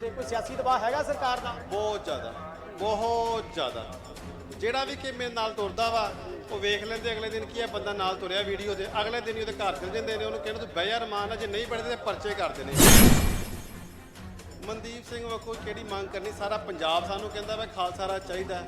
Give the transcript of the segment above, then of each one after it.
ਤੇ ਕੋਈ ਸਿਆਸੀ ਦਬਾਅ ਹੈਗਾ ਸਰਕਾਰ ਦਾ? ਬਹੁਤ ਜ਼ਿਆਦਾ ਬਹੁਤ ਜ਼ਿਆਦਾ। ਜਿਹੜਾ ਵੀ ਕਿ ਮੇਰੇ ਨਾਲ ਤੁਰਦਾ ਵਾ, ਉਹ ਵੇਖ ਲੈਂਦੇ, ਅਗਲੇ ਦਿਨ ਕੀ ਹੈ, ਬੰਦਾ ਨਾਲ ਤੁਰਿਆ ਵੀਡੀਓ ਦੇ, ਅਗਲੇ ਦਿਨ ਹੀ ਉਹਦੇ ਘਰ ਚਲ ਜਾਂਦੇ ਨੇ, ਉਹਨੂੰ ਕਹਿੰਦੇ ਤੂੰ ਬਹਿ ਯਾਰ ਮਾਨ ਜੇ ਨਹੀਂ ਪੜਦੇ ਤੇ ਪਰਚੇ ਕਰਦੇ ਨੇ। ਮਨਦੀਪ ਸਿੰਘ ਵੇਖੋ ਕਿਹੜੀ ਮੰਗ ਕਰਨੀ? ਸਾਰਾ ਪੰਜਾਬ ਸਾਨੂੰ ਕਹਿੰਦਾ ਵਾ, ਖਾਲਸਾ ਰਾਜ ਚਾਹੀਦਾ।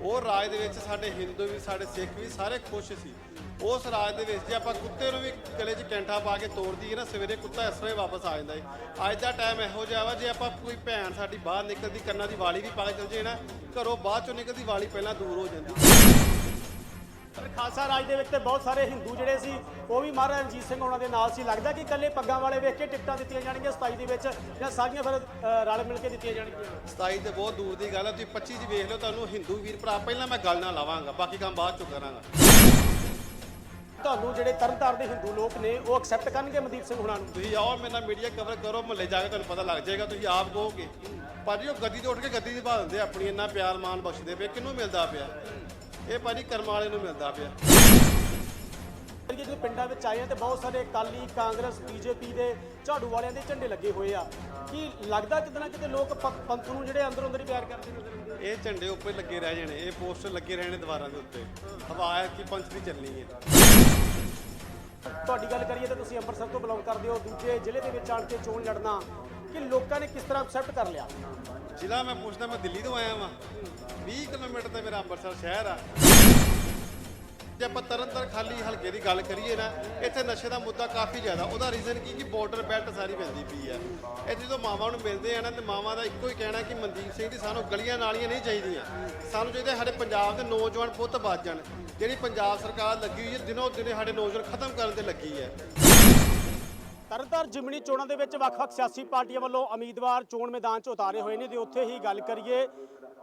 ਉਹ ਰਾਜ ਦੇ ਵਿੱਚ ਸਾਡੇ ਹਿੰਦੂ ਵੀ, ਸਾਡੇ ਸਿੱਖ ਵੀ ਸਾਰੇ ਖੁਸ਼ ਸੀ। ਉਸ ਰਾਜ ਦੇ ਵਿੱਚ ਜੇ ਆਪਾਂ ਕੁੱਤੇ ਨੂੰ ਵੀ ਗਲੇ 'ਚ ਕੈਂਠਾ ਪਾ ਕੇ ਤੋੜ ਦਈਏ ਨਾ ਸਵੇਰੇ ਕੁੱਤਾ ਇਸ ਤਰ੍ਹਾਂ ਹੀ ਵਾਪਸ ਆ ਜਾਂਦਾ ਹੈ ਅੱਜ ਦਾ ਟਾਈਮ ਇਹੋ ਜਿਹਾ ਵਾ ਜੇ ਆਪਾਂ ਕੋਈ ਭੈਣ ਸਾਡੀ ਬਾਹਰ ਨਿਕਲਦੀ ਕੰਨਾਂ ਦੀ ਵਾਲੀ ਵੀ ਪਾ ਕੇ ਚਲ ਜੇ ਨਾ ਘਰੋਂ ਬਾਅਦ ਚੋਂ ਨਿਕਲਦੀ ਵਾਲੀ ਪਹਿਲਾਂ ਦੂਰ ਹੋ ਜਾਂਦੀ। ਖਾਲਸਾ ਰਾਜ ਦੇ ਵਿੱਚ ਤੇ ਬਹੁਤ ਸਾਰੇ ਹਿੰਦੂ ਜਿਹੜੇ ਸੀ ਉਹ ਵੀ ਮਹਾਰਾਜਾ ਰਣਜੀਤ ਸਿੰਘ ਉਹਨਾਂ ਦੇ ਨਾਲ ਸੀ। ਲੱਗਦਾ ਕਿ ਇਕੱਲੇ ਪੱਗਾਂ ਵਾਲੇ ਵੇਖ ਕੇ ਟਿਕਟਾਂ ਦਿੱਤੀਆਂ ਜਾਣਗੀਆਂ 27 ਦੇ ਵਿੱਚ ਜਾਂ ਸਾਰੀਆਂ ਫਿਰ ਰਲ ਮਿਲ ਕੇ ਦਿੱਤੀਆਂ ਜਾਣਗੀਆਂ। 27 ਤੇ ਬਹੁਤ ਦੂਰ ਦੀ ਗੱਲ ਹੈ ਤੁਸੀਂ 25 ਦੀ ਵੇਖ ਲਓ ਤੁਹਾਨੂੰ ਹਿੰਦੂ ਵੀਰ ਭਰਾ ਪਹਿਲਾਂ ਮੈਂ ਗੱਲ ਨਾਲ ਲਾਵਾਂਗਾ ਬਾਕੀ ਕੰਮ ਬਾਅਦ ਚੋਂ ਕਰਾਂਗਾ। ਤੁਹਾਨੂੰ ਜਿਹੜੇ ਤਰਨਤਾਰਨ ਦੇ ਹਿੰਦੂ ਲੋਕ ਨੇ ਉਹ ਐਕਸੈਪਟ ਕਰਨਗੇ ਮਨਦੀਪ ਸਿੰਘ ਹੁਣਾਂ ਨੂੰ? ਤੁਸੀਂ ਆਓ ਮੇਰੇ ਨਾਲ ਮੀਡੀਆ ਕਵਰ ਕਰੋ ਮੁਹੱਲੇ ਜਾ ਕੇ ਤੁਹਾਨੂੰ ਪਤਾ ਲੱਗ ਜਾਏਗਾ ਤੁਸੀਂ ਆਪ ਕਹੋਗੇ। ਭਾਜੀ ਉਹ ਗੱਦੀ ਤੋਂ ਉੱਠ ਕੇ ਗੱਦੀ ਦੀ ਦਿੰਦੇ ਆ ਆਪਣੀ ਇੰਨਾ ਪਿਆਰ ਮਾਨ ਬਖਸ਼ਦੇ ਪਏ ਕਿਹਨੂੰ ਮਿਲਦਾ ਪਿਆ? ਇਹ ਭਾਜੀ ਕਰਮ ਵਾਲੇ ਨੂੰ ਮਿਲਦਾ ਪਿਆ। ਕਿ ਜਦੋਂ ਪਿੰਡਾਂ ਵਿੱਚ ਆਏ ਆ ਤੇ ਬਹੁਤ ਸਾਰੇ ਅਕਾਲੀ ਕਾਂਗਰਸ ਬੀਜੇਪੀ ਦੇ ਝਾੜੂ ਵਾਲਿਆਂ ਦੇ ਝੰਡੇ ਲੱਗੇ ਹੋਏ ਆ। ਕੀ ਲੱਗਦਾ ਕਿਤੇ ਨਾ ਕਿਤੇ ਲੋਕ ਪ- ਪੰਥ ਨੂੰ ਜਿਹੜੇ ਅੰਦਰੋਂ ਅੰਦਰ ਹੀ ਪਿਆਰ ਕਰਦੇ ਨਜ਼ਰ ਆਉਂਦੇ ਆ? ਇਹ ਝੰਡੇ ਉੱਪਰ ਲੱਗੇ ਰਹਿ ਜਾਣੇ ਇਹ ਪੋਸਟਰ ਲੱਗੇ ਰਹਿਣੇ ਦੀਵਾਰਾਂ ਦੇ ਉੱਤੇ। ਹਵਾ ਹੈ ਕਿ ਪੰਥ ਦੀ ਚੱਲਣੀ ਹੈ। ਤੁਹਾਡੀ ਗੱਲ ਕਰੀਏ ਤਾਂ ਤੁਸੀਂ ਅੰਮ੍ਰਿਤਸਰ ਤੋਂ ਬਿਲੋਂਗ ਕਰਦੇ ਹੋ ਦੂਜੇ ਜ਼ਿਲ੍ਹੇ ਦੇ ਵਿੱਚ ਆਣ ਕੇ ਚੋਣ ਲੜਨਾ ਕਿ ਲੋਕਾਂ ਨੇ ਕਿਸ ਤਰ੍ਹਾਂ ਐਕਸੈਪਟ ਕਰ ਲਿਆ? ਜ਼ਿਲ੍ਹਾ ਮੈਂ ਪੁੱਛਦਾ ਮੈਂ ਦਿੱਲੀ ਤੋਂ ਆਇਆ ਵਾਂ। 20 ਕਿਲੋਮੀਟਰ ਤੇ ਮੇਰਾ ਅੰਮ੍ਰਿਤਸਰ ਸ਼ਹਿਰ ਆ। ਜੇ ਆਪਾਂ ਤਰਨਤਾਰਨ ਖਾਲੀ ਹਲਕੇ ਦੀ ਗੱਲ ਕਰੀਏ ਨਾ, ਇੱਥੇ ਨਸ਼ੇ ਦਾ ਮੁੱਦਾ ਕਾਫੀ ਜ਼ਿਆਦਾ। ਉਹਦਾ ਰੀਜ਼ਨ ਕੀ? ਕਿ ਬਾਰਡਰ ਬੈਲਟ ਸਾਰੀ ਪੈਂਦੀ ਪਈ ਆ। ਇੱਥੇ ਜਦੋਂ ਮਾਵਾਂ ਨੂੰ ਮਿਲਦੇ ਆ ਨਾ, ਤੇ ਮਾਵਾਂ ਦਾ ਇੱਕੋ ਹੀ ਕਹਿਣਾ ਕਿ ਮਨਦੀਪ ਸਿੰਘ ਦੀ ਸਾਨੂੰ ਗਲੀਆਂ ਨਾਲੀਆਂ ਨਹੀਂ ਚਾਹੀਦੀਆਂ। ਸਾਨੂੰ ਚਾਹੀਦਾ ਸਾਡੇ ਪੰਜਾਬ ਦੇ ਨੌਜਵਾਨ ਪੁੱਤ ਬਚ ਜਾਣ। ਜਿਹੜੀ ਪੰਜਾਬ ਸਰਕਾਰ ਲੱਗੀ ਹੋਈ ਹੈ, ਦਿਨੋਂ ਦਿਨੇ ਸਾਡੇ ਨੌਜਵਾਨ ਖਤਮ ਕਰਨ ਤੇ ਲੱਗੀ ਹੈ। ਤਰਨਤਾਰਨ ਜਿਮਣੀ ਚੋਣਾਂ ਦੇ ਵਿੱਚ ਵੱਖ-ਵੱਖ ਸਿਆਸੀ ਪਾਰਟੀਆਂ ਵੱਲੋਂ ਉਮੀਦਵਾਰ ਚੋਣ ਮੈਦਾਨ 'ਚ ਉਤਾਰੇ ਹੋਏ ਨੇ। ਤੇ ਉੱਥੇ ਹੀ ਗੱਲ ਕਰੀਏ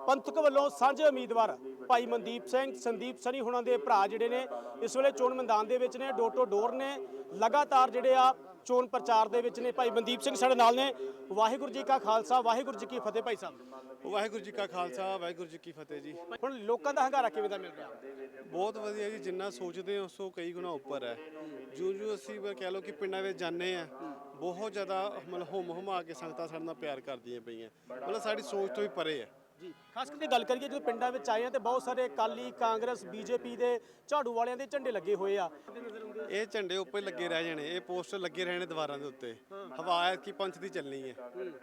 ਪੰਥਕ ਵੱਲੋਂ ਸਾਂਝੇ ਉਮੀਦਵਾਰ ਭਾਈ ਮਨਦੀਪ ਸਿੰਘ ਸੰਦੀਪ ਸਨੀ ਹੁਣਾਂ ਦੇ ਭਰਾ ਜਿਹੜੇ ਨੇ ਇਸ ਵੇਲੇ ਚੋਣ ਮੈਦਾਨ ਦੇ ਵਿੱਚ ਨੇ ਡੋਰ ਟੂ ਡੋਰ ਨੇ ਲਗਾਤਾਰ ਜਿਹੜੇ ਆ ਚੋਣ ਪ੍ਰਚਾਰ ਦੇ ਵਿੱਚ ਨੇ ਭਾਈ ਮਨਦੀਪ ਸਿੰਘ ਸਾਡੇ ਨਾਲ ਨੇ। ਵਾਹਿਗੁਰੂ ਜੀ ਕਾ ਖਾਲਸਾ ਵਾਹਿਗੁਰੂ ਜੀ ਕੀ ਫਤਿਹ ਭਾਈ ਸਾਹਿਬ। ਵਾਹਿਗੁਰੂ ਜੀ ਕਾ ਖਾਲਸਾ ਵਾਹਿਗੁਰੂ ਜੀ ਕੀ ਫਤਿਹ ਜੀ। ਹੁਣ ਲੋਕਾਂ ਦਾ ਹੰਗਾਰਾ ਕਿਵੇਂ ਦਾ ਮਿਲ ਰਿਹਾ? ਬਹੁਤ ਵਧੀਆ ਜੀ ਜਿੰਨਾ ਸੋਚਦੇ ਹਾਂ ਉਸ ਤੋਂ ਕਈ ਗੁਣਾ ਉੱਪਰ ਹੈ। ਜੋ ਜੋ ਅਸੀਂ ਕਹਿ ਲਓ ਕਿ ਪਿੰਡਾਂ ਵਿੱਚ ਜਾਂਦੇ ਆ ਬਹੁਤ ਜ਼ਿਆਦਾ ਮਤਲਬ ਹੁਮ ਹੁਮਾ ਕੇ ਸੰਗਤਾਂ ਸਾਡੇ ਨਾਲ ਪਿਆਰ ਕਰਦੀਆਂ ਪਈਆਂ। ਮਤਲਬ ਸਾਡੀ ਸੋਚ ਤੋਂ ਵੀ ਪਰੇ ਹੈ। ਜੀ ਖਾਸ ਕਰਕੇ ਗੱਲ ਕਰੀਏ ਜਦੋਂ ਪਿੰਡਾਂ ਵਿੱਚ ਆਏ ਆ ਤੇ ਬਹੁਤ ਸਾਰੇ ਅਕਾਲੀ ਕਾਂਗਰਸ ਬੀਜੇਪੀ ਦੇ ਝਾੜੂ ਵਾਲਿਆਂ ਦੇ ਝੰਡੇ ਲੱਗੇ ਹੋਏ ਆ। ਇਹ ਝੰਡੇ ਉੱਪਰ ਲੱਗੇ ਰਹਿ ਜਾਣੇ ਇਹ ਪੋਸਟਰ ਲੱਗੇ ਰਹਿਣੇ ਦੀਵਾਰਾਂ ਦੇ ਉੱਤੇ। ਹਵਾ ਕਿ ਪੰਥ ਦੀ ਚੱਲਣੀ ਹੈ।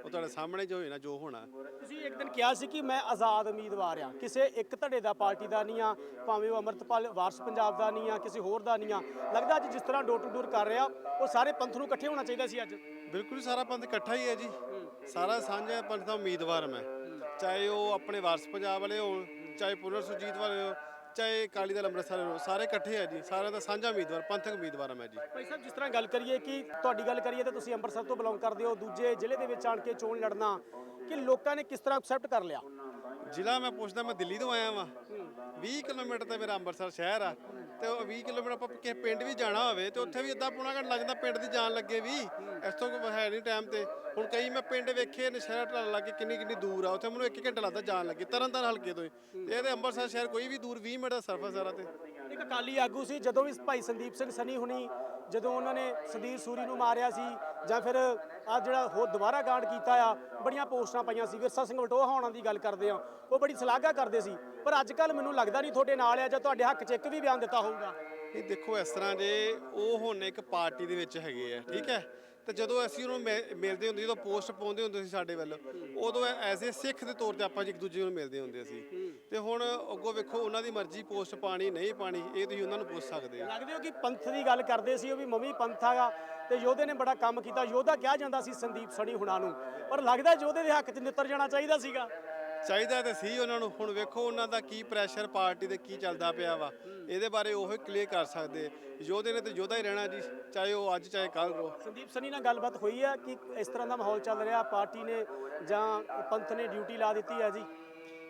ਉਹ ਤੁਹਾਡੇ ਸਾਹਮਣੇ ਜੋ ਹੋਏ ਨਾ ਜੋ ਹੋਣਾ। ਤੁਸੀਂ ਇੱਕ ਦਿਨ ਕਿਹਾ ਸੀ ਕਿ ਮੈਂ ਆਜ਼ਾਦ ਉਮੀਦਵਾਰ ਆ। ਕਿਸੇ ਇੱਕ ਧੜੇ ਦਾ ਪਾਰਟੀ ਦਾ ਨਹੀਂ ਆ ਭਾਵੇਂ ਉਹ ਅਮਰਤਪਾਲ ਵਾਰਸ ਪੰਜਾਬ ਦਾ ਨਹੀਂ ਆ ਕਿਸੇ ਹੋਰ ਦਾ ਨਹੀਂ ਆ। ਲੱਗਦਾ ਅੱਜ ਜਿਸ ਤਰ੍ਹਾਂ ਡੋਰ ਟੂ ਡੋਰ ਕਰ ਰਿਹਾ ਉਹ ਸਾਰੇ ਪੰਥ ਨੂੰ ਇਕੱਠੇ ਹੋਣਾ ਚਾਹੀਦਾ ਸੀ ਅੱਜ। ਬਿਲਕੁਲ ਸਾਰਾ ਪੰਥ ਇਕੱਠਾ ਹੀ ਹੈ ਜੀ। ਸਾਰਾ ਸਾਂਝਾ ਪੰਥ ਦਾ ਉਮੀਦਵਾਰ ਮੈਂ। ਚਾਹੇ ਉਹ ਆਪਣੇ ਵਾਰਸ ਪੰਜਾਬ ਵਾਲੇ ਹੋਣ ਚਾਹੇ ਪੁਨਰ ਸੁਰਜੀਤ ਵਾਲੇ ਹੋ ਚਾਹੇ ਅਕਾਲੀ ਦਲ ਅੰਮ੍ਰਿਤਸਰ ਹੋ ਸਾਰੇ ਇਕੱਠੇ ਆ ਜੀ ਸਾਰਿਆਂ ਦਾ ਸਾਂਝਾ ਉਮੀਦਵਾਰ ਪੰਥਕ ਉਮੀਦਵਾਰ ਹਾਂ ਮੈਂ ਜੀ। ਭਾਈ ਸਾਹਿਬ ਜਿਸ ਤਰ੍ਹਾਂ ਗੱਲ ਕਰੀਏ ਕਿ ਤੁਹਾਡੀ ਗੱਲ ਕਰੀਏ ਤਾਂ ਤੁਸੀਂ ਅੰਮ੍ਰਿਤਸਰ ਤੋਂ ਬਿਲੋਂਗ ਕਰਦੇ ਹੋ ਦੂਜੇ ਜ਼ਿਲ੍ਹੇ ਦੇ ਵਿੱਚ ਆਣ ਕੇ ਚੋਣ ਲੜਨਾ ਕਿ ਲੋਕਾਂ ਨੇ ਕਿਸ ਤਰ੍ਹਾਂ ਐਕਸੈਪਟ ਕਰ ਲਿਆ? ਜ਼ਿਲ੍ਹਾ ਮੈਂ ਪੁੱਛਦਾ ਮੈਂ ਦਿੱਲੀ ਤੋਂ ਆਇਆ ਵਾਂ। 20 ਕਿਲੋਮੀਟਰ ਤੇ ਮੇਰਾ ਅੰਮ੍ਰਿਤਸਰ ਸ਼ਹਿਰ ਆ। ਤੇ ਉਹ 20 ਕਿਲੋਮੀਟਰ ਆਪਾਂ ਕਿਸੇ ਪਿੰਡ ਵੀ ਜਾਣਾ ਹੋਵੇ ਤੇ ਉੱਥੇ ਵੀ ਅੱਧਾ ਪੌਣਾ ਘੰਟਾ ਲੱਗ ਜਾਂਦਾ ਪਿੰਡ ਦੀ ਜਾਣ ਲੱਗੇ ਵੀ। ਇਸ ਤੋਂ ਕੋਈ ਹੈ ਨਹੀਂ ਟਾਈਮ ਤੇ। ਹੁਣ ਕਈ ਮੈਂ ਪਿੰਡ ਵੇਖੇ, ਨਸ਼ਹਿਰਾ ਢਾਲ ਲੱਗੇ ਕਿੰਨੀ ਕਿੰਨੀ ਦੂਰ ਆ। ਉੱਥੇ ਮੈਨੂੰ 1 ਘੰਟਾ ਲੱਗਦਾ ਜਾਣ ਲੱਗੇ ਤਰਨ ਤਾਰਨ ਹਲਕੇ ਤੋਂ ਹੀ। ਤੇ ਇਹਦੇ ਅੰਮ੍ਰਿਤਸਰ ਸ਼ਹਿਰ ਕੋਈ ਵੀ ਦੂਰ 20 ਮਿੰਟ ਦਾ ਸਫ਼ਰ ਸਾਰਾ ਤੇ। ਇੱਕ ਅਕਾਲੀ ਆਗੂ ਸੀ, ਜਦੋਂ ਵੀ ਭਾਈ ਸੰਦੀਪ ਸਿੰਘ ਸਨੀ ਹੁਣੀ ਜਦੋਂ ਉਹਨਾਂ ਨੇ ਸਦੀਰ ਸੂਰੀ ਨੂੰ ਮਾਰਿਆ ਸੀ ਜਾਂ ਫਿਰ ਆ ਜਿਹੜਾ ਹੋਰ ਦੁਬਾਰਾ ਕਾਂਡ ਕੀਤਾ ਆ, ਬੜੀਆਂ ਪੋਸਟਾਂ ਪਾਈਆਂ ਸੀ, ਵਿਰਸਾ ਸਿੰਘ ਵਟੋਹਾ ਹੋਣਾ ਦੀ ਗੱਲ ਕਰਦੇ ਆ। ਉਹ ਬੜੀ ਸ਼ਲਾਘਾ ਕਰਦੇ ਸੀ। ਪਰ ਅੱਜ ਕੱਲ ਮੈਨੂੰ ਲੱਗਦਾ ਨਹੀਂ ਤੁਹਾਡੇ ਨਾਲ ਆ ਜਾਂ ਤੁਹਾਡੇ ਹੱਕ 'ਚ ਇੱਕ ਵੀ ਬਿਆਨ ਦਿੱਤਾ ਹੋਊਗਾ। ਇਹ ਦੇਖੋ, ਇਸ ਤਰ੍ਹਾਂ ਜੇ ਉਹ ਹੁਣ ਇੱਕ ਪਾਰਟੀ ਦੇ ਵਿੱਚ ਹੈਗੇ ਆ, ਠੀਕ ਹੈ? ਤੇ ਜਦੋਂ ਅਸੀਂ ਉਹਨੂੰ ਮਿ- ਮਿਲਦੇ ਹੁੰਦੇ ਜਦੋਂ ਪੋਸਟ ਪਾਉਂਦੇ ਹੁੰਦੇ ਸੀ ਸਾਡੇ ਵੱਲ, ਉਦੋਂ ਐਜ਼ ਏ ਸਿੱਖ ਦੇ ਤੌਰ ਤੇ ਆਪਾਂ ਇੱਕ ਦੂਜੇ ਨੂੰ ਮਿਲਦੇ ਹੁੰਦੇ ਸੀ। ਤੇ ਹੁਣ ਅੱਗੋਂ ਵੇਖੋ ਉਹਨਾਂ ਦੀ ਮਰਜ਼ੀ ਪੋਸਟ ਪਾਣੀ ਨਹੀਂ ਪਾਣੀ ਇਹ ਤੁਸੀਂ ਉਹਨਾਂ ਨੂੰ ਪੁੱਛ ਸਕਦੇ ਹੋ। ਲੱਗਦੇ ਹੋ ਕਿ ਪੰਥ ਦੀ ਗੱਲ ਕਰਦੇ ਸੀ ਉਹ ਵੀ ਮੰਮੀ ਪੰਥ ਆਗਾ ਤੇ ਯੋਧੇ ਨੇ ਬੜਾ ਕੰਮ ਕੀਤਾ। ਯੋਧਾ ਕਿਹਾ ਜਾਂਦਾ ਸੀ ਸੰਦੀਪ ਸਣੀ ਹੁਣਾਂ ਨੂੰ ਪਰ ਲੱਗਦਾ ਯੋਧੇ ਦੇ ਹੱਕ 'ਚ ਨਿੱਤਰ ਜਾਣਾ ਚਾਹੀਦਾ ਸੀਗਾ। ਚਾਹੀਦਾ ਤੇ ਸੀ ਉਹਨਾਂ ਨੂੰ। ਹੁਣ ਵੇਖੋ ਉਹਨਾਂ ਦਾ ਕੀ ਪ੍ਰੈਸ਼ਰ ਪਾਰਟੀ ਦੇ ਕੀ ਚੱਲਦਾ ਪਿਆ ਵਾ ਇਹਦੇ ਬਾਰੇ ਉਹ ਹੀ ਕਲੀਅਰ ਕਰ ਸਕਦੇ। ਯੋਧੇ ਨੇ ਤੇ ਯੋਧਾ ਹੀ ਰਹਿਣਾ ਜੀ ਚਾਹੇ ਉਹ ਅੱਜ ਚਾਹੇ ਕੱਲ ਰੋ। ਸੰਦੀਪ ਸਨੀ ਨਾਲ ਗੱਲਬਾਤ ਹੋਈ ਆ ਕਿ ਇਸ ਤਰ੍ਹਾਂ ਦਾ ਮਾਹੌਲ ਚੱਲ ਰਿਹਾ ਪਾਰਟੀ ਨੇ ਜਾਂ ਪੰਥ ਨੇ ਡਿਊਟੀ ਲਾ ਦਿੱਤੀ ਆ ਜੀ?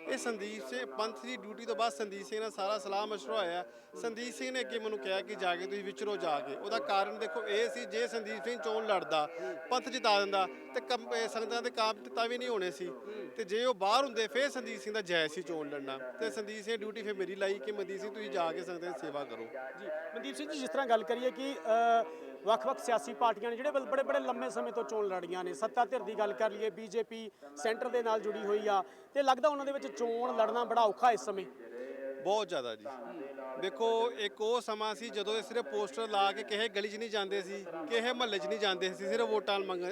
ਇਹ ਸੰਦੀਪ ਸਿੰਘ ਪੰਥ ਦੀ ਡਿਊਟੀ ਤੋਂ ਬਾਅਦ ਸੰਦੀਪ ਸਿੰਘ ਨਾਲ ਸਾਰਾ ਸਲਾਹ ਮਸ਼ਵਰਾ ਹੋਇਆ। ਸੰਦੀਪ ਸਿੰਘ ਨੇ ਅੱਗੇ ਮੈਨੂੰ ਕਿਹਾ ਕਿ ਜਾ ਕੇ ਤੁਸੀਂ ਵਿਚਰੋ ਜਾ ਕੇ। ਉਹਦਾ ਕਾਰਨ ਦੇਖੋ, ਇਹ ਸੀ ਜੇ ਸੰਦੀਪ ਸਿੰਘ ਚੋਣ ਲੜਦਾ, ਪੰਥ ਜਿਤਾ ਦਿੰਦਾ, ਤੇ ਕੰਮ- ਸੰਗਤਾਂ ਦੇ ਕਾਬਤਾ ਵੀ ਨਹੀਂ ਹੋਣੇ ਸੀ। ਤੇ ਜੇ ਉਹ ਬਾਹਰ ਹੁੰਦੇ, ਫਿਰ ਸੰਦੀਪ ਸਿੰਘ ਦਾ ਜੈ ਸੀ ਚੋਣ ਲੜਨਾ। ਤੇ ਸੰਦੀਪ ਸਿੰਘ ਡਿਊਟੀ ਫਿਰ ਮੇਰੀ ਲਾਈ ਕਿ ਮਨਦੀਪ ਸਿੰਘ ਤੁਸੀਂ ਜਾ ਕੇ ਸੰਗਤਾਂ ਦੀ ਸੇਵਾ ਕਰੋ। ਜੀ, ਮਨਦੀਪ ਸਿੰਘ ਜੀ, ਜਿਸ ਤਰ੍ਹਾਂ ਗੱਲ ਕਰੀਏ ਕਿ ਵੱਖ-ਵੱਖ ਸਿਆਸੀ ਪਾਰਟੀਆਂ ਨੇ ਜਿਹੜੇ ਬੜੇ ਬੜੇ ਲੰਮੇ ਸਮੇਂ ਤੋਂ ਚੋਣ ਲੜੀਆਂ ਨੇ, ਸੱਤਾ ਧਿਰ ਦੀ ਗੱਲ ਕਰ ਲਈਏ, ਬੀਜੇਪੀ ਸੈਂਟਰ ਦੇ ਨਾਲ ਜੁੜੀ ਹੋਈ ਆ ਤੇ ਲੱਗਦਾ ਉਹਨਾਂ ਦੇ ਵਿੱਚ ਚੋਣ ਲੜਨਾ ਬੜਾ ਔਖਾ ਇਸ ਸਮੇਂ? ਬਹੁਤ ਜ਼ਿਆਦਾ ਜੀ। ਦੇਖੋ, ਇੱਕ ਉਹ ਸਮਾਂ ਸੀ ਜਦੋਂ ਇਹ ਸਿਰਫ ਪੋਸਟਰ ਲਾ ਕੇ ਕਿਸੇ ਗਲੀ 'ਚ ਨਹੀਂ ਜਾਂਦੇ ਸੀ, ਕਿਸੇ ਮਹੱਲੇ 'ਚ ਨਹੀਂ ਜਾਂਦੇ ਸੀ, ਸਿਰਫ ਵੋਟਾਂ ਮੰਗ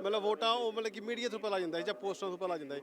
ਮਤਲਬ ਵੋਟਾਂ ਉਹ ਮਤਲਬ ਕਿ ਮੀਡੀਆ ਤੋਂ ਪਤਾ ਲੱਗ ਜਾਂਦਾ ਸੀ ਜਾਂ ਪੋਸਟਰਾਂ ਤੋਂ ਪਤਾ ਲੱਗ ਜਾਂਦਾ ਸੀ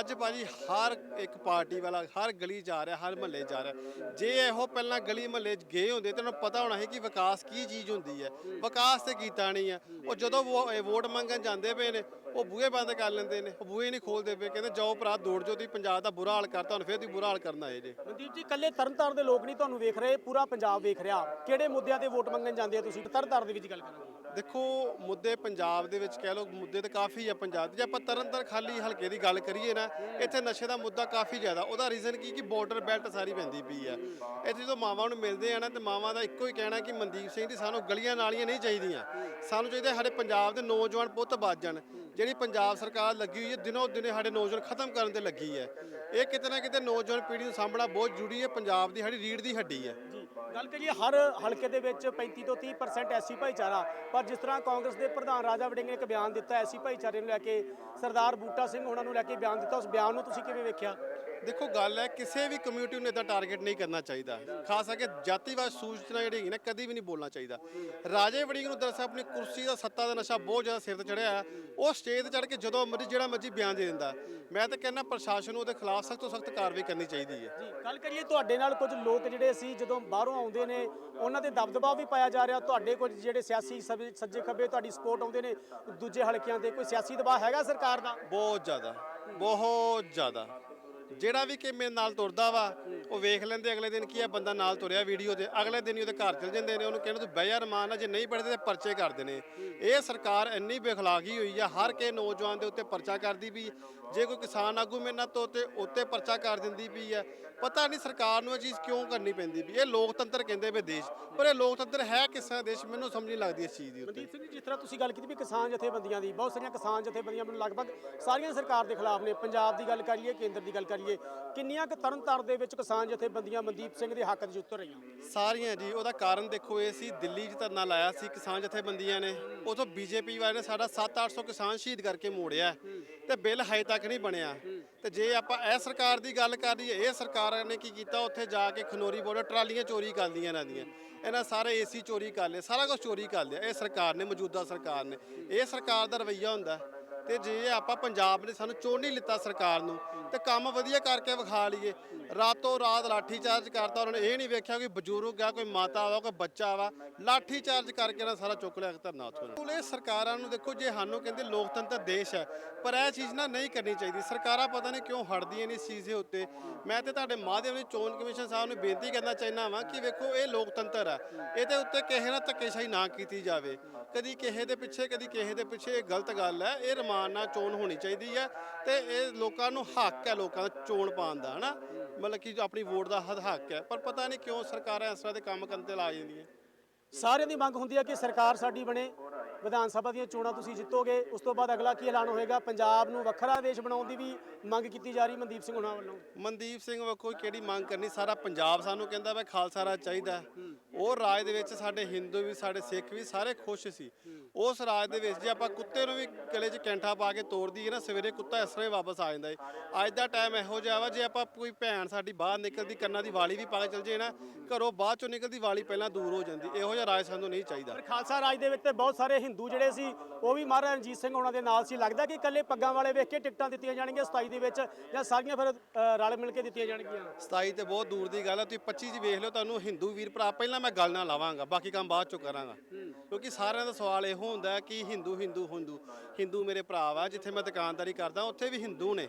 ਅੱਜ ਭਾਜੀ ਹਰ ਇੱਕ ਪਾਰਟੀ ਵਾਲਾ, ਹਰ ਗਲੀ ਜਾ ਰਿਹਾ, ਹਰ ਮਹੱਲੇ ਜਾ ਰਿਹਾ। ਜੇ ਇਹੋ ਪਹਿਲਾਂ ਗਲੀ ਮਹੱਲੇ ਗਏ ਹੁੰਦੇ ਤਾਂ ਉਹਨਾਂ ਨੂੰ ਪਤਾ ਹੋਣਾ ਸੀ ਕਿ ਵਿਕਾਸ ਕੀ ਚੀਜ਼ ਹੁੰਦੀ ਹੈ। ਵਿਕਾਸ ਤੇ ਕੀਤਾ ਨਹੀਂ ਹੈ। ਉਹ ਜਦੋਂ ਵੋ- ਵੋਟ ਮੰਗਣ ਜਾਂਦੇ ਪਏ ਨੇ, ਉਹ ਬੂਹੇ ਬੰਦ ਕਰ ਲੈਂਦੇ ਨੇ, ਉਹ ਬੂਹੇ ਨਹੀਂ ਖੋਲਦੇ ਪਏ। ਕਹਿੰਦੇ ਜਾਓ ਭਰਾ, ਦੌੜ ਜਾਓ, ਤੁਸੀਂ ਪੰਜਾਬ ਦਾ ਬੁਰਾ ਹਾਲ ਕਰਤਾ, ਹੁਣ ਫੇਰ ਤੁਸੀਂ ਬੁਰਾ ਹਾਲ ਕਰਨਾ ਹੈ ਜੇ। ਮਨਦੀਪ ਜੀ ਕੱਲੇ ਤਰਨਤਾਰਨ ਦੇ ਲੋਕ ਨਹੀਂ ਤੁਹਾਨੂੰ ਵੇਖ ਰਹੇ, ਪੂਰਾ ਪੰਜਾਬ ਵੇਖ ਰਿਹਾ। ਕਿਹੜੇ ਮੁੱਦਿਆਂ ਤੇ ਵੋਟ ਮੰਗਣ ਜਾਂਦੇ ਆ ਤੁਸੀਂ? ਤਰਨਤਾਰਨ ਦੇ ਵਿੱਚ ਗੱਲ ਕਰਾਂਗੇ। ਦੇਖੋ, ਮੁੱਦੇ ਪੰਜਾਬ ਦੇ ਵਿੱਚ ਕਹਿ ਲਓ, ਮੁੱਦੇ ਤਾਂ ਕਾਫੀ ਆ ਪੰਜਾਬ ਦੇ। ਜੇ ਆਪਾਂ ਤਰਨਤਾਰਨ ਖਾਲੀ ਹਲਕੇ ਦੀ ਗੱਲ ਕਰੀਏ ਨਾ, ਇੱਥੇ ਨਸ਼ੇ ਦਾ ਮੁੱਦਾ ਕਾਫੀ ਜ਼ਿਆਦਾ। ਉਹਦਾ ਰੀਜ਼ਨ ਕੀ? ਕਿ ਬਾਰਡਰ ਬੈਲਟ ਸਾਰੀ ਪੈਂਦੀ ਪਈ ਆ। ਇੱਥੇ ਜਦੋਂ ਮਾਵਾਂ ਨੂੰ ਮਿਲਦੇ ਆ ਨਾ, ਤੇ ਮਾਵਾਂ ਦਾ ਇੱਕੋ ਹੀ ਕਹਿਣਾ ਕਿ ਮਨਦੀਪ ਸਿੰਘ ਦੀ ਸਾਨੂੰ ਗਲੀਆਂ ਨਾਲੀਆਂ ਨਹੀਂ ਚਾਹੀਦੀਆਂ। ਸਾਨੂੰ ਚਾਹੀਦਾ ਸਾਡੇ ਪੰਜਾਬ ਦੇ ਨੌਜਵਾਨ ਪੁੱਤ ਬਚ ਜਾਣ। ਜਿਹੜੀ ਪੰਜਾਬ ਸਰਕਾਰ ਲੱਗੀ ਹੋਈ ਹੈ, ਦਿਨੋਂ ਦਿਨੇ ਸਾਡੇ ਨੌਜਵਾਨ ਖਤਮ ਕਰਨ ਤੇ ਲੱਗੀ ਹੈ। ਇਹ ਕਿਤੇ ਨਾ ਕਿਤੇ ਨੌਜਵਾਨ ਪੀੜ੍ਹੀ ਨੂੰ ਸਾਂਭਣਾ ਬਹੁਤ ਜ਼ਰੂਰੀ ਹੈ, ਪੰਜਾਬ ਦੀ ਸਾਡੀ ਰੀੜ ਦੀ ਹੱਡੀ ਹੈ। ਜੀ, ਗੱਲ ਕਰੀਏ ਹਰ ਹਲਕੇ ਦੇ ਵਿੱਚ 35 ਤੋਂ 30% ਐਸੀ ਭਾਈਚਾਰਾ, ਪਰ ਜਿਸ ਤਰ੍ਹਾਂ ਕਾਂਗਰਸ ਦੇ ਪ੍ਰਧਾਨ ਰਾਜਾ ਵੜਿੰਗ ਨੇ ਇੱਕ ਬਿਆਨ ਦਿੱਤਾ, ਐਸੀ ਭਾਈਚਾਰੇ ਨੂੰ ਲੈ ਕੇ ਸਰਦਾਰ ਬੂਟਾ ਸਿੰਘ ਉਹਨਾਂ ਨੂੰ ਲੈ ਕੇ ਬਿਆਨ ਦਿੱਤਾ, ਉਸ ਬਿਆਨ ਨੂੰ ਤੁਸੀਂ ਕਿਵੇਂ ਵੇਖਿਆ? ਦੇਖੋ ਗੱਲ ਹੈ ਕਿਸੇ ਵੀ ਕਮਿਊਨਿਟੀ ਨੂੰ ਇਦਾਂ ਟਾਰਗੇਟ ਨਹੀਂ ਕਰਨਾ ਚਾਹੀਦਾ। ਖਾਸ ਕਰਕੇ ਜਾਤੀਵਾਦ ਸੂਚਨਾ ਜਿਹੜੀ ਹੈਗੀ ਨਾ ਕਦੀ ਵੀ ਨਹੀਂ ਬੋਲਣਾ ਚਾਹੀਦਾ। ਰਾਜੇ ਵੜਿੰਗ ਨੂੰ ਦਰਅਸਲ ਆਪਣੀ ਕੁਰਸੀ ਦਾ ਸੱਤਾ ਦਾ ਨਸ਼ਾ ਬਹੁਤ ਜ਼ਿਆਦਾ ਸਿਰ ਤੇ ਚੜਿਆ ਉਹ ਸਟੇਜ ਤੇ ਚੜ ਕੇ ਜਦੋਂ ਮਰਜ਼ੀ ਜਿਹੜਾ ਮਰਜ਼ੀ ਬਿਆਨ ਦੇ ਦਿੰਦਾ। ਮੈਂ ਤਾਂ ਕਹਿੰਦਾ ਪ੍ਰਸ਼ਾਸਨ ਨੂੰ ਉਹਦੇ ਖਿਲਾਫ ਸਖਤ ਤੋਂ ਸਖਤ ਕਾਰਵਾਈ ਕਰਨੀ ਚਾਹੀਦੀ ਹੈ। ਜੀ ਗੱਲ ਕਰੀਏ ਤੁਹਾਡੇ ਨਾਲ ਕੁਝ ਲੋਕ ਜਿਹੜੇ ਸੀ ਜਦੋਂ ਬਾਹਰੋਂ ਆਉਂਦੇ ਨੇ ਉਹਨਾਂ ਤੇ ਦਬਦਬਾ ਵੀ ਪਾਇਆ ਜਾ ਰਿਹਾ। ਤੁਹਾਡੇ ਕੁਝ ਜਿਹੜੇ ਸਿਆਸੀ ਸੱਜੇ ਖੱਬੇ ਤੁਹਾਡੀ ਸਪੋਰਟ ਆਉਂਦੇ ਨੇ ਦੂਜੇ ਹਲਕਿਆਂ ਤੇ ਕੋਈ ਸਿਆਸੀ ਦਬਾਅ ਹੈਗਾ ਸਰਕਾਰ ਦਾ? ਬਹੁਤ ਜ਼ਿਆਦਾ ਬਹੁਤ ਜ਼ਿਆਦਾ। ਜਿਹੜਾ ਵੀ ਕਿ ਮੇਰੇ ਨਾਲ ਤੁਰਦਾ ਵਾ ਉਹ ਵੇਖ ਲੈਂਦੇ, ਅਗਲੇ ਦਿਨ ਕੀ ਆ, ਬੰਦਾ ਨਾਲ ਤੁਰਿਆ ਵੀਡੀਓ ਤੇ, ਅਗਲੇ ਦਿਨ ਹੀ ਉਹਦੇ ਘਰ ਚਲ ਜਾਂਦੇ ਨੇ, ਉਹਨੂੰ ਕਹਿੰਦੇ ਤੂੰ ਬਹਿ ਜਾ ਰਮਾਨ ਨਾਲ, ਜੇ ਨਹੀਂ ਪੜਦੇ ਤੇ ਪਰਚੇ ਕਰਦੇ ਨੇ। ਇਹ ਸਰਕਾਰ ਇੰਨੀ ਬੇਖਲਾਗੀ ਹੋਈ ਆ, ਹਰ ਕੇ ਨੌਜਵਾਨ ਦੇ ਉੱਤੇ ਪਰਚਾ ਕਰਦੀ ਵੀ ਜੇ ਕੋਈ ਕਿਸਾਨ ਆਗੂ ਮੇਰੇ ਨਾਲ ਤੋਂ ਤੇ ਉੱਤੇ ਪਰਚਾ ਕਰ ਦਿੰਦੀ ਵੀ ਆ, ਪਤਾ ਨਹੀਂ ਸਰਕਾਰ ਨੂੰ ਇਹ ਚੀਜ਼ ਕਿਉਂ ਕਰਨੀ ਪੈਂਦੀ ਵੀ ਇਹ ਲੋਕਤੰਤਰ ਕਹਿੰਦੇ ਵੇ ਦੇਸ਼, ਪਰ ਇਹ ਲੋਕਤੰਤਰ ਹੈ ਕਿਸ ਦੇਸ਼, ਮੈਨੂੰ ਸਮਝ ਨਹੀਂ ਲੱਗਦੀ ਇਸ ਚੀਜ਼ ਦੀ ਉੱਤੇ। ਮਨਦੀਪ ਸਿੰਘ ਜੀ, ਜਿਸ ਤਰ੍ਹਾਂ ਤੁਸੀਂ ਗੱਲ ਕੀਤੀ ਵੀ ਕਿਸਾਨ ਜਥੇਬੰਦੀਆਂ ਦੀ, ਬਹੁਤ ਸਾਰੀਆਂ ਕਿਸਾਨ ਜਥੇਬੰਦੀਆਂ ਮੈਨੂੰ ਲਗਭਗ ਸਾਰੀਆਂ ਸਰਕਾਰ ਦੇ ਖਿਲਾਫ ਨੇ, ਪੰਜਾਬ ਦੀ ਗੱਲ ਕਰੀਏ, ਕੇਂਦਰ ਦੀ ਗੱਲ ਕਰੀਏ, ਕਿੰਨੀਆਂ ਕੁ ਤਰਨਤਾਰਨ ਦੇ ਵਿੱਚ ਕਿਸਾਨ ਜਥੇਬੰਦੀਆਂ ਮਨਦੀਪ ਸਿੰਘ ਦੇ ਹੱਕ 'ਚ ਉਤਰ ਰਹੀਆਂ। ਸਾਰੀਆਂ ਜੀ, ਉਹਦਾ ਕਾਰਨ ਦੇਖੋ, ਇਹ ਸੀ ਦਿੱਲੀ 'ਚ ਧਰਨਾ ਲਾਇਆ ਸੀ ਕਿਸਾਨ ਜਥੇਬੰਦੀਆਂ ਨੇ। ਉਥੋਂ ਬੀਜੇਪੀ ਵਾਲੇ ਨੇ ਸਾਡਾ 7-800 ਕਿਸਾਨ ਸ਼ਹੀਦ ਕਰਕੇ ਮੋੜਿਆ ਤੇ ਬਿੱਲ ਹਜੇ ਤੱਕ ਨਹੀਂ ਬਣਿਆ। ਤੇ ਜੇ ਆਪਾਂ ਇਹ ਸਰਕਾਰ ਦੀ ਗੱਲ ਕਰ ਲਈਏ, ਇਹ ਸਰਕਾਰ ਨੇ ਕੀ ਕੀਤਾ? ਉੱਥੇ ਜਾ ਕੇ ਖਨੋਰੀ ਬੋਰਡਰ ਟਰਾਲੀਆਂ ਚੋਰੀ ਕਰ ਲਈਆਂ ਇਹਨਾਂ ਦੀਆਂ। ਇਹਨਾਂ ਸਾਰੇ ਏਸੀ ਚੋਰੀ ਕਰ ਲਏ, ਸਾਰਾ ਕੁਝ ਚੋਰੀ ਕਰ ਲਿਆ। ਇਹ ਸਰਕਾਰ ਨੇ, ਮੌਜੂਦਾ ਸਰਕਾਰ ਨੇ। ਇਹ ਸਰਕਾਰ ਦਾ ਰਵੱਈਆ ਹੁੰਦਾ। ਤੇ ਜੇ ਆਪਾਂ ਪੰਜਾਬ ਨੇ ਸਾਨੂੰ ਚੋਣ ਨਹੀਂ ਲਿੱਤਾ ਸਰਕਾਰ ਨੂੰ, ਤੇ ਕੰਮ ਵਧੀਆ ਕਰਕੇ ਵਿਖਾ ਲਈਏ। ਰਾਤੋਂ ਰਾਤ ਲਾਠੀ ਚਾਰਜ ਕਰਤਾ, ਉਹਨਾਂ ਨੇ ਇਹ ਨਹੀਂ ਵੇਖਿਆ ਕੋਈ ਬਜ਼ੁਰਗ ਆ, ਕੋਈ ਮਾਤਾ ਵਾ, ਕੋਈ ਬੱਚਾ ਵਾ, ਲਾਠੀ ਚਾਰਜ ਕਰਕੇ ਨਾ ਸਾਰਾ ਚੁੱਕ ਲਿਆ ਧਰਨਾ ਉੱਥੋਂ ਇਹ ਸਰਕਾਰਾਂ ਨੂੰ ਦੇਖੋ, ਜੇ ਸਾਨੂੰ ਕਹਿੰਦੇ ਲੋਕਤੰਤਰ ਦੇਸ਼ ਹੈ, ਪਰ ਇਹ ਚੀਜ਼ ਨਾ ਨਹੀਂ ਕਰਨੀ ਚਾਹੀਦੀ। ਸਰਕਾਰਾਂ ਪਤਾ ਨਹੀਂ ਕਿਉਂ ਹਟਦੀਆਂ ਨੇ ਇਸ ਚੀਜ਼ ਦੇ ਉੱਤੇ। ਮੈਂ ਤੇ ਤੁਹਾਡੇ ਮਾਧਿਅਮ ਨਾਲ ਚੋਣ ਕਮਿਸ਼ਨ ਸਾਹਿਬ ਨੂੰ ਬੇਨਤੀ ਕਰਨਾ ਚਾਹੁੰਦਾ ਵਾਂ ਕਿ ਵੇਖੋ, ਇਹ ਲੋਕਤੰਤਰ ਹੈ। ਇਹਦੇ ਉੱਤੇ ਕਿਸੇ ਨਾਲ ਧੱਕੇਸ਼ਾਹੀ ਨਾ ਕੀਤੀ ਜਾਵੇ। ਕਦੀ ਕਿਸੇ ਦੇ ਪਿੱਛੇ, ਕਦੀ ਕਿਸੇ ਦੇ ਪਿੱਛੇ ਇਹ ਗਲਤ ਗੱਲ ਹੈ, ਇਹ ਰਮਾਨ ਨਾਲ ਚੋਣ ਹੋਣੀ ਚਾਹੀਦੀ ਹੈ ਤੇ ਇਹ ਲੋਕਾਂ ਨੂੰ ਹੱਕ ਹੈ ਲੋਕਾਂ ਦਾ ਚੋਣ ਪਾਉਣ ਦਾ ਹਨਾ? ਮਤਲਬ ਕਿ ਆਪਣੀ ਵੋਟ ਦਾ ਹੱਕ ਹੈ। ਪਰ ਪਤਾ ਨਹੀਂ ਕਿਉਂ ਸਰਕਾਰਾਂ ਇਸ ਤਰ੍ਹਾਂ ਦੇ ਕੰਮ ਕਰਨ ਤੇ ਲਾ ਜਾਂਦੀਆਂ। ਸਾਰਿਆਂ ਦੀ ਮੰਗ ਹੁੰਦੀ ਹੈ ਕਿ ਸਰਕਾਰ ਸਾਡੀ ਬਣੇ। ਵਿਧਾਨ ਸਭਾ ਦੀਆਂ ਚੋਣਾਂ ਤੁਸੀਂ ਜਿੱਤੋਗੇ ਉਸ ਤੋਂ ਬਾਅਦ ਅਗਲਾ ਕੀ ਐਲਾਨ ਹੋਏਗਾ? ਪੰਜਾਬ ਨੂੰ ਵੱਖਰਾ ਦੇਸ਼ ਬਣਾਉਣ ਦੀ ਵੀ ਮੰਗ ਕੀਤੀ ਜਾ ਰਹੀ ਮਨਦੀਪ ਸਿੰਘ ਹੁਣਾਂ ਵੱਲੋਂ। ਮਨਦੀਪ ਸਿੰਘ ਵੇਖੋ ਕਿਹੜੀ ਮੰਗ ਕਰਨੀ? ਸਾਰਾ ਪੰਜਾਬ ਸਾਨੂੰ ਕਹਿੰਦਾ ਵਾ ਖਾਲਸਾ ਰਾਜ ਚਾਹੀਦਾ। ਉਹ ਰਾਜ ਦੇ ਵਿੱਚ ਸਾਡੇ ਹਿੰਦੂ ਵੀ ਸਾਡੇ ਸਿੱਖ ਵੀ ਸਾਰੇ ਖੁਸ਼ ਸੀ। ਉਸ ਰਾਜ ਦੇ ਵਿੱਚ ਜੇ ਆਪਾਂ ਕੁੱਤੇ ਨੂੰ ਵੀ ਗਲੇ 'ਚ ਕੈਂਠਾ ਪਾ ਕੇ ਤੋੜ ਦਈਏ ਨਾ ਸਵੇਰੇ ਕੁੱਤਾ ਇਸ ਤਰ੍ਹਾਂ ਹੀ ਵਾਪਸ ਆ ਜਾਂਦਾ ਏ। ਅੱਜ ਦਾ ਟਾਈਮ ਇਹੋ ਜਿਹਾ ਵਾ ਜੇ ਆਪਾਂ ਕੋਈ ਭੈਣ ਸਾਡੀ ਬਾਹਰ ਨਿਕਲਦੀ ਕੰਨਾਂ ਦੀ ਵਾਲੀ ਵੀ ਪਾ ਕੇ ਚਲ ਜੇ ਨਾ ਘਰੋਂ ਬਾਅਦ ਚੋਂ ਨਿਕਲਦੀ ਵਾਲੀ ਪਹਿਲਾਂ ਦੂਰ ਹੋ ਜਾਂਦੀ ਇਹੋ ਜਿਹਾ ਰਾਜ ਸਾਨੂੰ ਨਹੀਂ ਚਾਹੀਦਾ। ਪਰ ਖਾਲਸਾ ਰਾਜ ਦੇ ਵਿੱਚ ਤੇ ਬਹੁਤ ਸਾਰੇ ਹਿੰਦੂ ਜਿਹੜੇ ਸੀ ਉਹ ਵੀ ਮਹਾਰਾਜਾ ਰਣਜੀਤ ਸਿੰਘ ਉਹਨਾਂ ਦੇ ਨਾਲ ਸੀ। ਲੱਗਦਾ ਕਿ ਇਕੱਲੇ ਪੱਗਾਂ ਵਾਲੇ ਵੇਖ ਕੇ ਟਿਕਟਾਂ ਦਿੱਤੀਆਂ ਜਾਣਗੀਆਂ 27 ਦੇ ਵਿੱਚ ਜਾਂ ਸਾਰੀਆਂ ਫਿਰ ਅ, ਰਲ ਮਿਲ ਕੇ ਦਿੱਤੀਆਂ ਜਾਣਗੀਆਂ? 27 ਤੇ ਬਹੁਤ ਦੂਰ ਦੀ ਗੱਲ ਹੈ ਤੁਸੀਂ 25 ਚ ਵੇਖ ਲਿਓ ਤੁਹਾਨੂੰ ਹਿੰਦੂ ਵੀਰ ਭਰਾ ਪਹਿਲਾਂ ਮੈਂ ਗੱਲ ਨਾਲ ਲਾਵਾਂਗਾ ਬਾਕੀ ਕੰਮ ਬਾਅਦ ਚੋਂ ਕਰਾਂਗਾ। ਕਿਉਂਕਿ ਸਾਰਿਆਂ ਦਾ ਸਵਾਲ ਇਹੋ ਹੁੰਦਾ ਕਿ ਹਿੰਦੂ ਹਿੰਦੂ ਹਿੰਦੂ। ਹਿੰਦੂ ਮੇਰੇ ਭਰਾ ਵਾ ਜਿੱਥੇ ਮੈਂ ਦੁਕਾਨਦਾਰੀ ਕਰਦਾ ਉੱਥੇ ਵੀ ਹਿੰਦੂ ਨੇ।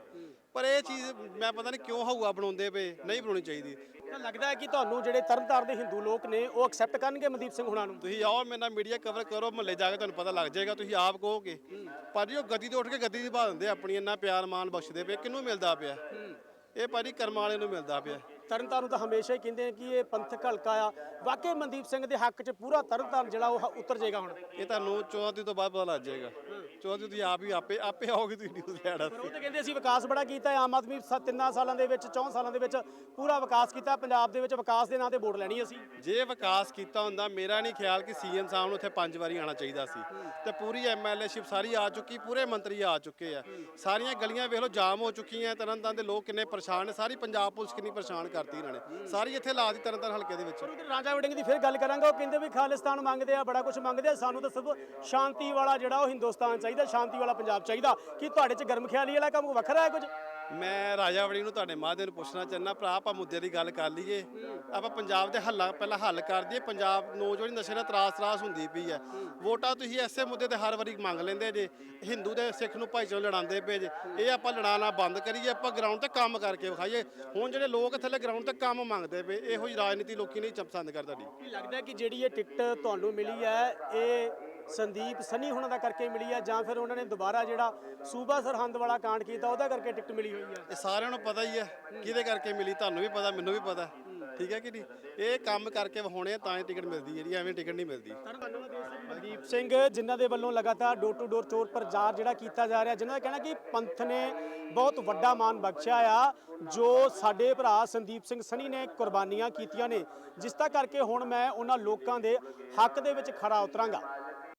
ਪਰ ਇਹ ਚੀਜ਼ ਮੈਂ ਪਤਾ ਨਹੀਂ ਕਿਉਂ ਹਊਆ ਬਣਾਉਂਦੇ ਪਏ ਨਹੀਂ ਬਣਾਉਣੀ ਚਾਹੀਦੀ। ਤਾਂ ਲੱਗਦਾ ਹੈ ਕਿ ਤੁਹਾਨੂੰ ਜਿਹੜੇ ਤਰਨਤਾਰਨ ਦੇ ਹਿੰਦੂ ਲੋਕ ਨੇ ਉਹ ਐਕਸੈਪਟ ਕਰਨਗੇ ਮਨਦੀਪ ਸਿੰਘ ਹੁਣਾਂ ਨੂੰ? ਤੁਸੀਂ ਆਓ ਮੇਰੇ ਨਾਲ ਮੀਡੀਆ ਕਵਰ ਕਰੋ ਮਹੱਲੇ ਜਾ ਕੇ ਤੁਹਾਨੂੰ ਪਤਾ ਲੱਗ ਜਾਏਗਾ ਤੁਸੀਂ ਆਪ ਕਹੋਗੇ। ਭਾਜੀ ਉਹ ਗੱਦੀ ਤੋਂ ਉੱਠ ਕੇ ਗੱਦੀ ਨਿਭਾ ਦਿੰਦੇ ਆਪਣੀ ਇੰਨਾ ਪਿਆਰ ਮਾਣ ਬਖਸ਼ਦੇ ਪਏ ਕਿਹਨੂੰ ਮਿਲਦਾ ਪਿਆ? ਇਹ ਭਾਜੀ ਕਰਮਾਂ ਵਾਲੇ ਨੂੰ ਮਿਲਦਾ ਪਿਆ। ਤਰਨਤਾਰਨ ਨੂੰ ਤਾਂ ਹਮੇਸ਼ਾ ਹੀ ਕਹਿੰਦੇ ਨੇ ਕਿ ਇਹ ਪੰਥਕ ਹਲਕਾ ਆ। ਵਾਕਈ ਮਨਦੀਪ ਸਿੰਘ ਦੇ ਹੱਕ 'ਚ ਪੂਰਾ ਤਰਨਤਾਰਨ ਜਿਹੜਾ ਉਹ ਉਤਰ ਜਾਏਗਾ ਹੁਣ। ਇਹ ਤੁਹਾਨੂੰ 34 ਤੋਂ ਬਾਅਦ ਪਤਾ ਲੱਗ ਜਾਏਗਾ। 34 ਤੁਸੀਂ ਆਪ ਹੀ ਆਪੇ ਆਪੇ ਆਓਗੇ ਤੁਸੀਂ ਨਿਊਜ਼ ਲੈਣਾ ਪਰ ਉਹ ਤਾਂ ਕਹਿੰਦੇ ਅਸੀਂ ਵਿਕਾਸ ਬੜਾ ਕੀਤਾ ਹੈ, ਆਮ ਆਦਮੀ ਸ- ਤਿੰਨਾਂ ਸਾਲਾਂ ਦੇ ਵਿੱਚ ਚੌਂ ਸਾਲਾਂ ਦੇ ਵਿੱਚ ਪੂਰਾ ਵਿਕਾਸ ਕੀਤਾ ਪੰਜਾਬ ਦੇ ਵਿੱਚ ਵਿਕਾਸ ਦੇ ਨਾਂ ਤੇ ਵੋਟ ਲੈਣੀ ਅਸੀਂ। ਜੇ ਵਿਕਾਸ ਕੀਤਾ ਹੁੰਦਾ ਮੇਰਾ ਨਹੀਂ ਖਿਆਲ ਕਿ ਸੀਐਮ ਸਾਹਿਬ ਨੂੰ ਇੱਥੇ ਪੰਜ ਵਾਰੀ ਆਣਾ ਚਾਹੀਦਾ ਸੀ। ਤੇ ਪੂਰੀ ਐਮਐਲਏਸ਼ਿਪ ਸਾਰੀ ਆ ਚੁੱਕੀ ਪੂਰੇ ਮੰਤਰੀ ਆ ਚੁੱਕੇ ਆ। ਸਾਰੀਆਂ ਗਲੀਆਂ ਵੇਖ ਲਓ ਜਾਮ ਹੋ ਚੁੱਕੀਆਂ ਤਰਨਤਾਰਨ ਦੇ ਲੋਕ ਕਿੰਨੇ ਪਰੇਸ਼ਾਨ ਨੇ ਸਾਰੀ ਪੰਜਾਬ ਪੁਲਿਸ ਕਿੰਨੀ ਪਰੇਸ਼ਾਨ ਕਰਤੀ ਇਹਨਾਂ ਨੇ। ਸਾਰੀ ਇੱਥੇ ਲਾ ਤਰਨ ਤਰਨਤਾਰਨ ਹਲਕੇ ਦੇ ਵਿੱਚ। ਉਧਰ ਰਾਜਾ ਵੜਿੰਗ ਦੀ ਫਿਰ ਗੱਲ ਕਰਾਂਗਾ, ਉਹ ਕਹਿੰਦੇ ਵੀ ਖਾਲਿਸਤਾਨ ਮੰਗਦੇ ਆ, ਬੜਾ ਕੁਝ ਮੰਗਦੇ ਆ, ਸਾਨੂੰ ਤਾਂ ਸਿਰਫ ਸ਼ਾਂਤੀ ਵਾਲਾ ਜਿਹੜਾ ਉਹ ਹਿੰਦੁਸਤਾਨ ਚਾਹੀਦਾ, ਸ਼ਾਂਤੀ ਵਾਲਾ ਪੰਜਾਬ ਚਾਹੀਦਾ। ਕੀ ਤੁਹਾਡੇ 'ਚ ਗਰਮ ਖਿਆਲੀ ਵਾਲਾ ਕੰਮ ਵੱਖਰਾ ਹੈ ਕੁਝ? ਮੈਂ ਰਾਜਾ ਵੜੀ ਨੂੰ ਤੁਹਾਡੇ ਮਾਧਿਅਮ ਨੂੰ ਪੁੱਛਣਾ ਚਾਹੁੰਦਾ, ਭਰਾ, ਆਪਾਂ ਮੁੱਦੇ ਦੀ ਗੱਲ ਕਰ ਲਈਏ। ਆਪਾਂ ਪੰਜਾਬ ਦੇ ਹੱਲਾਂ, ਪਹਿਲਾਂ ਹੱਲ ਕਰ ਦਈਏ। ਪੰਜਾਬ ਨੌਜਵਾਨ ਨਸ਼ੇ ਨਾਲ ਤਰਾਸ ਤਰਾਸ ਹੁੰਦੀ ਪਈ ਹੈ। ਵੋਟਾਂ ਤੁਸੀਂ ਐਸੇ ਮੁੱਦੇ ਤੇ ਹਰ ਵਾਰੀ ਮੰਗ ਲੈਂਦੇ ਜੇ, ਹਿੰਦੂ ਦੇ ਸਿੱਖ ਨੂੰ ਭਾਈਚਾਰਾ ਲੜਾਉਂਦੇ ਪਏ ਜੇ। ਇਹ ਆਪਾਂ ਲੜਾਉਣਾ ਬੰਦ ਕਰੀਏ, ਆਪਾਂ ਗਰਾਊਂਡ ਤੇ ਕੰਮ ਕਰਕੇ ਵਿਖਾਈਏ। ਹੁਣ ਜਿਹੜੇ ਲੋਕ ਥੱਲੇ ਗਰਾਊਂਡ ਤੇ ਕੰਮ ਮੰਗਦੇ ਪਏ, ਇਹੋ ਜਿਹੀ ਰਾਜਨੀਤੀ ਲੋਕੀ ਨਹੀਂ ਪਸੰਦ ਕਰਦਾ ਤੁਹਾਡੀ। ਲੱਗਦਾ ਕਿ ਜਿਹੜੀ ਇਹ ਟਿਕਟ ਤੁਹਾਨੂੰ ਮਿਲੀ ਹੈ, ਇਹ ਸੰਦੀਪ ਸਨੀ ਹੁਣਾਂ ਦਾ ਕਰਕੇ ਮਿਲੀ ਹੈ ਜਾਂ ਫਿਰ ਉਹਨਾਂ ਨੇ ਦੁਬਾਰਾ ਜਿਹੜਾ ਸੂਬਾ ਸਰਹੰਦ ਵਾਲਾ ਕਾਂਡ ਕੀਤਾ ਉਹਦਾ ਕਰਕੇ ਟਿਕਟ ਮਿਲੀ ਹੋਈ ਹੈ ਇਹ ਸਾਰਿਆਂ ਨੂੰ ਪਤਾ ਹੀ ਹੈ ਕਿਹਦੇ ਕਰਕੇ ਮਿਲੀ ਤੁਹਾਨੂੰ ਵੀ ਪਤਾ ਮੈਨੂੰ ਵੀ ਪਤਾ। ਠੀਕ ਹੈ ਕਿ ਨਹੀਂ? ਇਹ ਕੰਮ ਕਰਕੇ ਵਿਖਾਉਣੇ ਆ ਤਾਂ ਹੀ ਟਿਕਟ ਮਿਲਦੀ ਜਿਹੜੀ ਐਵੇਂ ਟਿਕਟ ਨਹੀਂ ਮਿਲਦੀ। ਮਨਦੀਪ ਸਿੰਘ ਜਿਨ੍ਹਾਂ ਦੇ ਵੱਲੋਂ ਲਗਾਤਾਰ ਡੋਰ ਟੂ ਡੋਰ ਚੋਰ ਪ੍ਰਚਾਰ ਜਿਹੜਾ ਕੀਤਾ ਜਾ ਰਿਹਾ ਜਿਨ੍ਹਾਂ ਦਾ ਕਹਿਣਾ ਕਿ ਪੰਥ ਨੇ ਬਹੁਤ ਵੱਡਾ ਮਾਨ ਬਖਸ਼ਿਆ ਆ ਜੋ ਸਾਡੇ ਭਰਾ ਸੰਦੀਪ ਸਿੰਘ ਸਨੀ ਨੇ ਕੁਰਬਾਨੀਆਂ ਕੀਤੀਆਂ ਨੇ। ਜਿਸ ਦਾ ਕਰਕੇ ਹੁਣ ਮੈਂ ਉਹਨਾਂ ਲੋਕਾਂ ਦੇ ਹੱਕ ਦੇ ਵਿੱਚ ਖੜਾ ਉਤਰਾਂਗਾ।